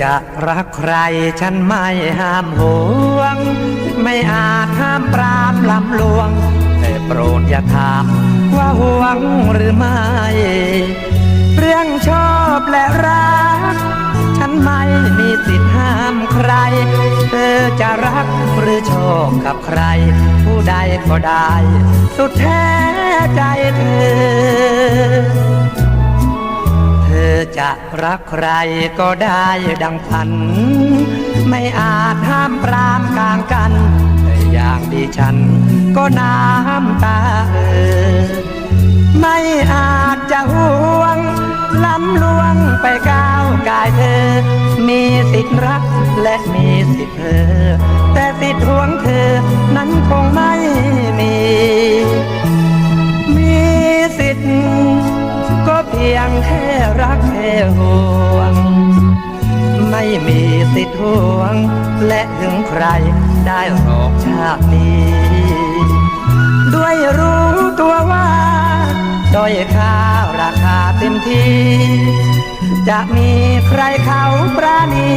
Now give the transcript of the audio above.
จะรักใครฉันไม่ห้ามหวง ไม่อาจห้ามปรามลำลวง แต่โปรดอย่าถามว่าห่วงหรือไม่ เรื่องชอบและรัก ฉันไม่มีสิทธิ์ห้ามใคร เธอจะรักหรือชอบกับใคร ผู้ใดก็ได้ สุดแท้ใจเธอ จะรักใครก็ได้ดังพัน ไม่อาจห้ามปรามกลางกัน แต่อย่างดิฉันก็น้ำตาเออไม่อาจจะห่วงล้ำลวงไปก้าวกายเธอ มีสิทธิ์รักและมีสิทธิ์เธอ แต่สิทธิ์ห่วงเธอ พียงแค่รักแค่ห่วง ไม่มีสิทธิ์ห่วง และถึงใครได้หรอกชาตินี้ ด้วยรู้ตัวว่าด้อยค่าราคาเต็มที่ จะมีใครเขาปราณี